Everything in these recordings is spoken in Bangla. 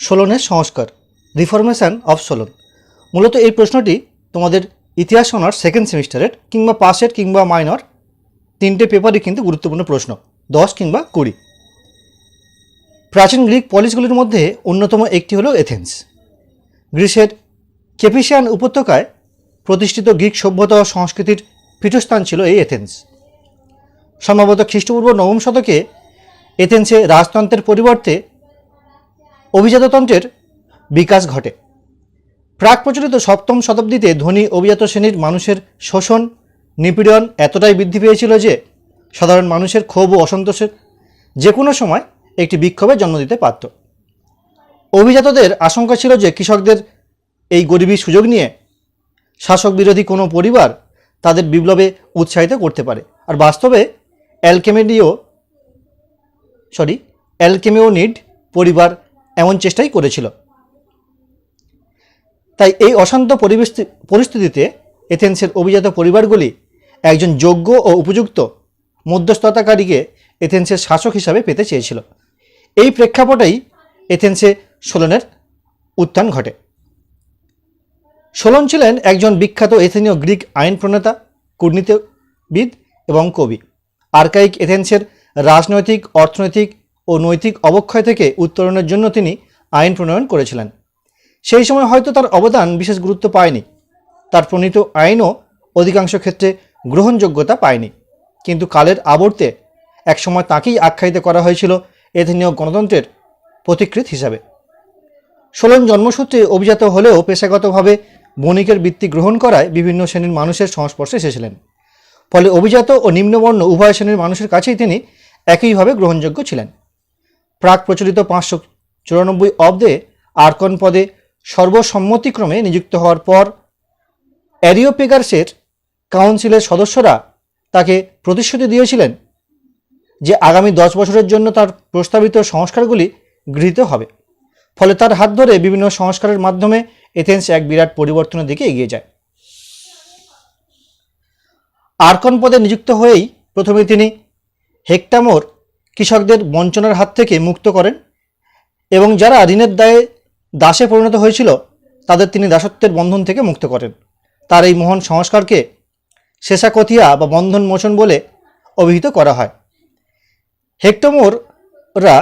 সোলনের সংস্কার, রিফরমেশন অফ সোলন। মূলত এই প্রশ্নটি তোমাদের ইতিহাস অনার সেকেন্ড সেমিস্টারের কিংবা পাসের কিংবা মাইনর তিনটে পেপারই কিন্তু গুরুত্বপূর্ণ প্রশ্ন, দশ কিংবা কুড়ি। প্রাচীন গ্রিক পলিসগুলির মধ্যে অন্যতম একটি হলো এথেন্স। গ্রিসের কেপিসিয়ান উপত্যকায় প্রতিষ্ঠিত গ্রিক সভ্যতা ও সংস্কৃতির পীঠস্থান ছিল এই এথেন্স। সম্ভবত খ্রিস্টপূর্ব নবম শতকে এথেন্সে রাজতন্ত্রের পরিবর্তে অভিজাততন্ত্রের বিকাশ ঘটে। প্রাক প্রচলিত সপ্তম শতাব্দীতে ধনী অভিজাত শ্রেণির মানুষের শোষণ, নিপীড়ন এতটাই বৃদ্ধি পেয়েছিল যে, সাধারণ মানুষের ক্ষোভ ও অসন্তোষের যে কোনো সময় একটি বিক্ষোভের জন্ম দিতে পারত। অভিজাতদের আশঙ্কা ছিল যে, কৃষকদের এই গরিবীর সুযোগ নিয়ে শাসক বিরোধী কোনো পরিবার তাদের বিপ্লবে উৎসাহিত করতে পারে। আর বাস্তবে অ্যালকেমেডিও সরি, অ্যালকেমেওনিড পরিবার এমন চেষ্টাই করেছিল। তাই এই অশান্ত পরিবেশ পরিস্থিতিতে এথেন্সের অভিজাত পরিবারগুলি একজন যোগ্য ও উপযুক্ত মধ্যস্থতাকারীকে এথেন্সের শাসক হিসাবে পেতে চেয়েছিল। এই প্রেক্ষাপটেই এথেন্সে সোলনের উত্থান ঘটে। সোলন ছিলেন একজন বিখ্যাত এথেনীয় গ্রিক আইন প্রণেতা, কূটনীতিবিদ এবং কবি। আর্কাইক এথেন্সের রাজনৈতিক, অর্থনৈতিক ও নৈতিক অবক্ষয় থেকে উত্তরণের জন্য তিনি আইন প্রণয়ন করেছিলেন। সেই সময় হয়তো তার অবদান বিশেষ গুরুত্ব পায়নি। তার প্রণীত আইনও অধিকাংশ ক্ষেত্রে গ্রহণযোগ্যতা পায়নি। কিন্তু কালের আবর্তে একসময় তাকেই আখ্যায়িত করা হয়েছিল এথেনীয় গণতন্ত্রের প্রতিকৃত হিসাবে। সোলন জন্মসূত্রে অভিজাত হলেও পেশাগতভাবে বণিকের বৃত্তি গ্রহণ করায় বিভিন্ন শ্রেণির মানুষের সংস্পর্শে এসেছিলেন। ফলে অভিজাত ও নিম্নবর্ণ উভয় শ্রেণির মানুষের কাছেই তিনি একইভাবে গ্রহণযোগ্য ছিলেন। প্রাক প্রচলিত পাঁচশো চুরানব্বই অব্দে আর্কন পদে সর্বসম্মতিক্রমে নিযুক্ত হওয়ার পর অ্যারিওপেগার্সের কাউন্সিলের সদস্যরা তাকে প্রতিশ্রুতি দিয়েছিলেন যে আগামী দশ বছরের জন্য তার প্রস্তাবিত সংস্কারগুলি গৃহীত হবে। ফলে তার হাত ধরে বিভিন্ন সংস্কারের মাধ্যমে এথেন্স এক বিরাট পরিবর্তনের দিকে এগিয়ে যায়। আর্কন পদে নিযুক্ত হয়েই প্রথমে তিনি হেক্টামোর কৃষকদের বঞ্চনার হাত থেকে মুক্ত করেন এবং যারা ঋণের দায়ে দাসে পরিণত হয়েছিল, তাদের তিনি দাসত্বের বন্ধন থেকে মুক্ত করেন। তার এই মহান সংস্কারকে শেষাকথিয়া বা বন্ধন মোচন বলে অভিহিত করা হয়। হেক্টমোররা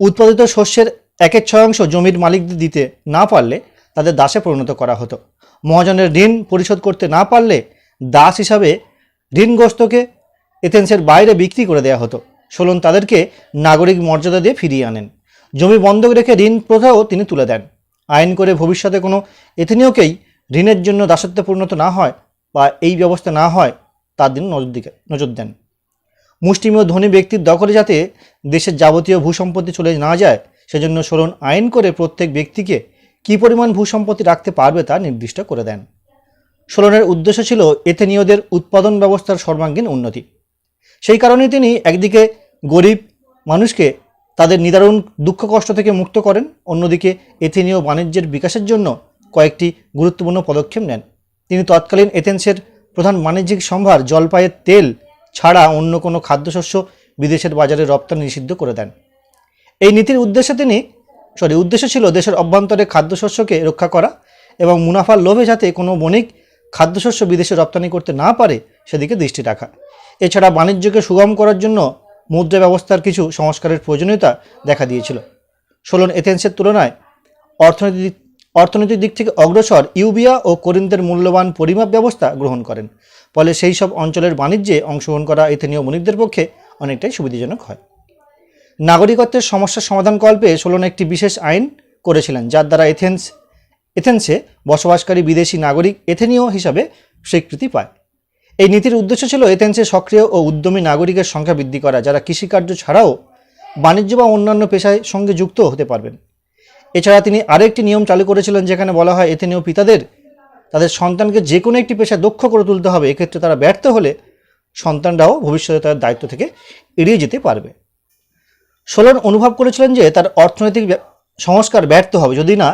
উৎপাদিত শস্যের একের ছয়াংশ জমির মালিকদের দিতে না পারলে তাদের দাসে পরিণত করা হতো। মহাজনের ঋণ পরিশোধ করতে না পারলে দাস হিসাবে ঋণগ্রস্তকে এথেন্সের বাইরে বিক্রি করে দেওয়া হতো। সোলন তাদেরকে নাগরিক মর্যাদা দিয়ে ফিরিয়ে আনেন। জমি বন্ধক রেখে ঋণ প্রথাও তিনি তুলে দেন। আইন করে ভবিষ্যতে কোনো এথেনীয়কেই ঋণের জন্য দাসত্বে পরিণত না হয় বা এই ব্যবস্থা না হয়, তার দিন নজর দিকে, নজর দেন। মুষ্টিমেয় ধনী ব্যক্তির দখলে যাতে দেশের যাবতীয় ভূসম্পত্তি চলে না যায়, সেজন্য সোলন আইন করে প্রত্যেক ব্যক্তিকে কী পরিমাণ ভূসম্পত্তি রাখতে পারবে তা নির্দিষ্ট করে দেন। সোলনের উদ্দেশ্য ছিল এথেনীয়দের উৎপাদন ব্যবস্থার সর্বাঙ্গীন উন্নতি। সেই কারণে তিনি একদিকে গরিব মানুষকে তাদের নিদারুণ দুঃখ কষ্ট থেকে মুক্ত করেন। অন্যদিকে এথেনীয় বাণিজ্যের বিকাশের জন্য কয়েকটি গুরুত্বপূর্ণ পদক্ষেপ নেন। তিনি তৎকালীন এথেন্সের প্রধান বাণিজ্যিক সম্ভার জলপাইয়ের তেল ছাড়া অন্য কোনো খাদ্যশস্য বিদেশের বাজারে রপ্তানি নিষিদ্ধ করে দেন। এই নীতির উদ্দেশ্যে তিনি সরি উদ্দেশ্য ছিল দেশের অভ্যন্তরে খাদ্যশস্যকে রক্ষা করা এবং মুনাফার লোভে যাতে কোনো বণিক খাদ্যশস্য বিদেশে রপ্তানি করতে না পারে, সেদিকে দৃষ্টি রাখা। এছাড়া বাণিজ্যকে সুগম করার জন্য মুদ্রা ব্যবস্থার কিছু সংস্কারের প্রয়োজনীয়তা দেখা দিয়েছিল। সোলন এথেন্সের তুলনায় অর্থনৈতিক অর্থনৈতিক দিক থেকে অগ্রসর ইউবিয়া ও করিন্দের মূল্যবান পরিমাপ ব্যবস্থা গ্রহণ করেন। ফলে সেই সব অঞ্চলের বাণিজ্যে অংশগ্রহণ করা এথেনীয় বণিকদের পক্ষে অনেকটাই সুবিধাজনক হয়। নাগরিকত্বের সমস্যার সমাধানকল্পে সোলন একটি বিশেষ আইন করেছিলেন, যার দ্বারা এথেন্স, এথেন্সে বসবাসকারী বিদেশি নাগরিক এথেনীয় হিসাবে স্বীকৃতি পায়। এই নীতির উদ্দেশ্য ছিল এথেন্সে সক্রিয় ও উদ্যমী নাগরিকের সংখ্যা বৃদ্ধি করা, যারা কৃষিকার্য ছাড়াও বাণিজ্য বা অন্যান্য পেশায় সঙ্গে যুক্ত হতে পারবেন। এছাড়া তিনি আরেকটি নিয়ম চালু করেছিলেন, যেখানে বলা হয়, এথেনীয় পিতাদের, তাদের সন্তানকে যে কোনো একটি পেশায় দক্ষ করে তুলতে হবে। এক্ষেত্রে তারা ব্যর্থ হলে সন্তানরাও ভবিষ্যতে তাদের দায়িত্ব থেকে এড়িয়ে যেতে পারবে। সোলন অনুভব করেছিলেন যে তার অর্থনৈতিক সংস্কার ব্যর্থ হবে, যদি না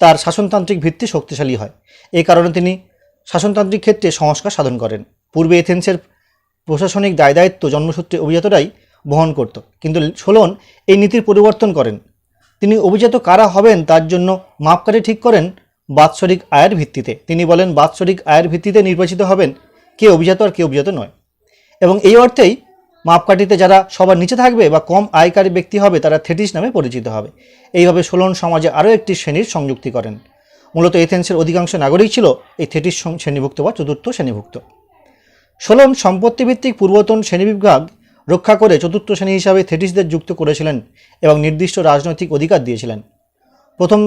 তার শাসনতান্ত্রিক ভিত্তি শক্তিশালী হয়। এই কারণে তিনি শাসনতান্ত্রিক ক্ষেত্রে সংস্কার সাধন করেন। পূর্বে এথেন্সের প্রশাসনিক দায় দায়িত্ব জন্মসূত্রে অভিজাতরাই বহন করত। কিন্তু সোলন এই নীতির পরিবর্তন করেন। তিনি অভিজাত কারা হবেন তার জন্য মাপকাঠি ঠিক করেন বাৎসরিক আয়ের ভিত্তিতে। তিনি বলেন, বাৎসরিক আয়ের ভিত্তিতে নির্বাচিত হবেন কে অভিজাত আর কে অভিজাত নয়। এবং এই অর্থেই মাপকাঠিতে যারা সবার নিচে থাকবে বা কম আয়কারী ব্যক্তি হবে, তারা থেটিস নামে পরিচিত হবে। এইভাবে সোলন সমাজে আরও একটি শ্রেণির সংযুক্তি করেন। মূলত এথেন্সের অধিকাংশ নাগরিক ছিল এই থেটিস শ্রেণীভুক্ত বা চতুর্থ শ্রেণীভুক্ত। সোলন সম্পত্তিভিত্তিক পূর্বতন শ্রেণীবিভাগ রক্ষা করে চতুর্থ শ্রেণি হিসাবে থেটিসদের যুক্ত করেছিলেন এবং নির্দিষ্ট রাজনৈতিক অধিকার দিয়েছিলেন। প্রথম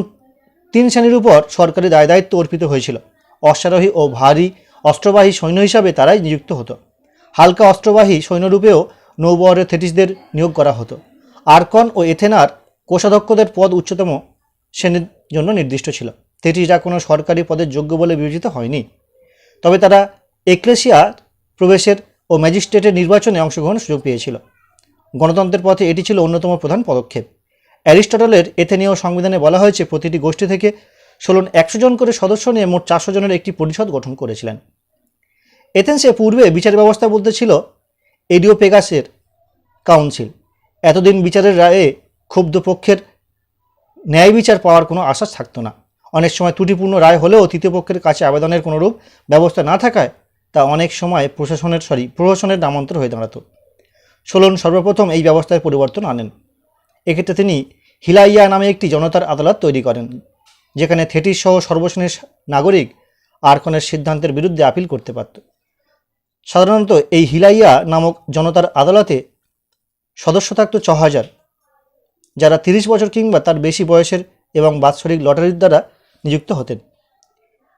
তিন শ্রেণির উপর সরকারি দায় দায়িত্ব অর্পিত হয়েছিল। অশ্বারোহী ও ভারী অস্ত্রবাহী সৈন্য হিসাবে তারাই নিযুক্ত হতো। হালকা অস্ত্রবাহী সৈন্যরূপেও নৌবহরের থেটিসদের নিয়োগ করা হতো। আরকন ও এথেনার কোষাধ্যক্ষদের পদ উচ্চতম শ্রেণির জন্য নির্দিষ্ট ছিল। থেটিসরা কোনো সরকারি পদের যোগ্য বলে বিবেচিত হয়নি। তবে তারা এক্লেসিয়া প্রবেশের ও ম্যাজিস্ট্রেটের নির্বাচনে অংশগ্রহণের সুযোগ পেয়েছিল। গণতন্ত্রের পথে এটি ছিল অন্যতম প্রধান পদক্ষেপ। অ্যারিস্টটলের এথেনীয় সংবিধানে বলা হয়েছে, প্রতিটি গোষ্ঠী থেকে ষোলন একশো জন করে সদস্য নিয়ে মোট চারশো জনের একটি পরিষদ গঠন করেছিলেন। এথেন্সে পূর্বে বিচার ব্যবস্থা বলতে ছিল এডিওপেগাসের কাউন্সিল। এতদিন বিচারের রায়ে ক্ষুব্ধ পক্ষের ন্যায় বিচার পাওয়ার কোনো আশ্বাস থাকতো না। অনেক সময় ত্রুটিপূর্ণ রায় হলেও তৃতীয় পক্ষের কাছে আবেদনের কোনোরূপ ব্যবস্থা না থাকায় তা অনেক সময় প্রশাসনের সরি প্রশাসনের নামান্তর হয়ে দাঁড়াতো। সোলন সর্বপ্রথম এই ব্যবস্থায় পরিবর্তন আনেন। এক্ষেত্রে তিনি হিলাইয়া নামে একটি জনতার আদালত তৈরি করেন, যেখানে থেটিস সহ সর্বশ্রেণীর নাগরিক আরকনের সিদ্ধান্তের বিরুদ্ধে আপিল করতে পারত। সাধারণত এই হিলাইয়া নামক জনতার আদালতে সদস্য থাকত ছ হাজার। যারা তিরিশ বছর কিংবা তার বেশি বয়সের এবং বাৎসরিক লটারির দ্বারা নিযুক্ত হতেন।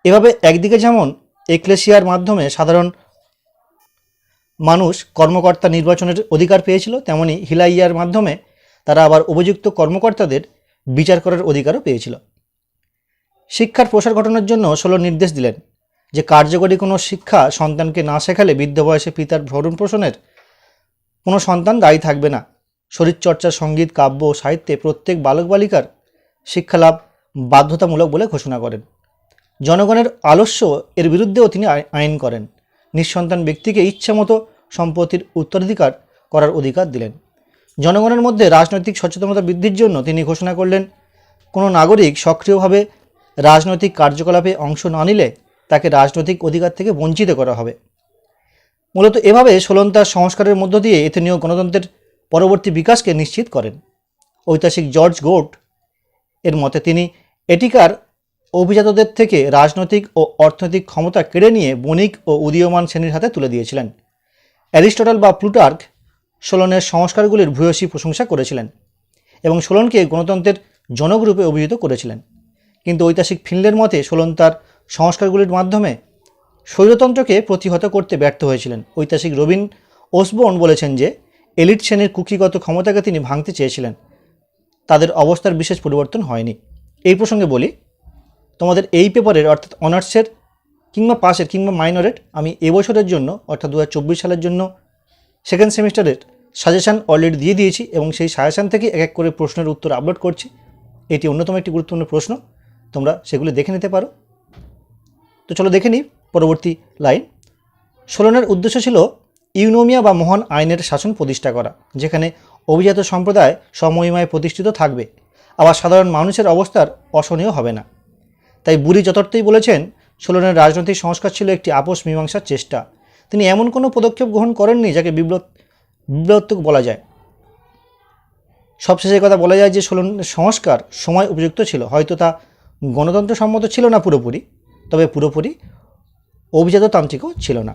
এভাবে একদিকে যেমন এক্লেসিয়ার মাধ্যমে সাধারণ মানুষ কর্মকর্তা নির্বাচনের অধিকার পেয়েছিল, তেমনি হিলাইয়ার মাধ্যমে তারা আবার উপযুক্ত কর্মকর্তাদের বিচার করার অধিকারও পেয়েছিল। শিক্ষার প্রসার ঘটানোর জন্য ষোলো নির্দেশ দিলেন যে কার্যকরী কোনো শিক্ষা সন্তানকে না শেখালে বৃদ্ধ বয়সে পিতার ভরণ পোষণের কোনো সন্তান দায়ী থাকবে না। শরীরচর্চা, সংগীত, কাব্য সাহিত্যে প্রত্যেক বালক বালিকার শিক্ষালাভ বাধ্যতামূলক বলে ঘোষণা করেন। জনগণের আলস্য এর বিরুদ্ধেও তিনি আই- আইন করেন। নিঃসন্তান ব্যক্তিকে ইচ্ছামতো সম্পত্তির উত্তরাধিকার করার অধিকার দিলেন। জনগণের মধ্যে রাজনৈতিক সচেতনতা বৃদ্ধির জন্য তিনি ঘোষণা করলেন, কোনো নাগরিক সক্রিয়ভাবে রাজনৈতিক কার্যকলাপে অংশ না নিলে তাকে রাজনৈতিক অধিকার থেকে বঞ্চিত করা হবে। মূলত এভাবে সোলন তার সংস্কারের মধ্য দিয়ে এথেনীয় গণতন্ত্রের পরবর্তী বিকাশকে নিশ্চিত করেন। ঐতিহাসিক জর্জ গোট এর মতে তিনি এটিকার অভিজাতদের থেকে রাজনৈতিক ও অর্থনৈতিক ক্ষমতা কেড়ে নিয়ে বণিক ও উদীয়মান শ্রেণির হাতে তুলে দিয়েছিলেন। অ্যারিস্টটল বা প্লুটার্ক সোলনের সংস্কারগুলির ভূয়সী প্রশংসা করেছিলেন এবং সোলনকে গণতন্ত্রের জনকরূপে অভিহিত করেছিলেন। কিন্তু ঐতিহাসিক ফিনলের মতে সোলন তার সংস্কারগুলির মাধ্যমে স্বৈরতন্ত্রকে প্রতিহত করতে ব্যর্থ হয়েছিলেন। ঐতিহাসিক রবিন ওসবোর্ন বলেছেন যে, এলিট শ্রেণির কুকিগত ক্ষমতাকে তিনি ভাঙতে চেয়েছিলেন। তাদের অবস্থার বিশেষ পরিবর্তন হয়নি। এই প্রসঙ্গে বলি তোমাদের এই পেপারের অর্থাৎ অনার্সের কিংবা পাসের কিংবা মাইনরের আমি এবছরের জন্য, অর্থাৎ দু হাজার চব্বিশ সালের জন্য সেকেন্ড সেমিস্টারের সাজেশান অলরেডি দিয়ে দিয়েছি এবং সেই সাজেশান থেকে এক এক করে প্রশ্নের উত্তর আপলোড করছি। এটি অন্যতম একটি গুরুত্বপূর্ণ প্রশ্ন, তোমরা সেগুলি দেখে নিতে পারো। তো চলো দেখে নিই পরবর্তী লাইন সোলনের উদ্দেশ্য ছিল ইউনোমিয়া বা মহান আইনের শাসন প্রতিষ্ঠা করা, যেখানে অভিজাত সম্প্রদায় সমহিমায় প্রতিষ্ঠিত থাকবে। আবার সাধারণ মানুষের অবস্থার অসহনীয় হবে না। তাই বুড়ি যথার্থই বলেছেন সোলনের রাজনৈতিক সংস্কার ছিল একটি আপোষ মীমাংসার চেষ্টা। তিনি এমন কোনো পদক্ষেপ গ্রহণ করেননি যাকে বিব্রত বিব্রতক বলা যায়। সবশেষে কথা বলা যায় যে সোলনের সংস্কার সময় উপযুক্ত ছিল। হয়তো তা গণতন্ত্র সম্মত ছিল না পুরোপুরি, তবে পুরোপুরি অভিজাততান্ত্রিকও ছিল না।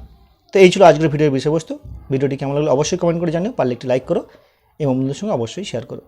তো এই ছিল আজকের ভিডিওর বিষয়বস্তু। ভিডিওটি কেমন লাগল অবশ্যই কমেন্ট করে জানিও, পারলে একটি লাইক করো এবং বন্ধুদের সঙ্গে অবশ্যই শেয়ার করো।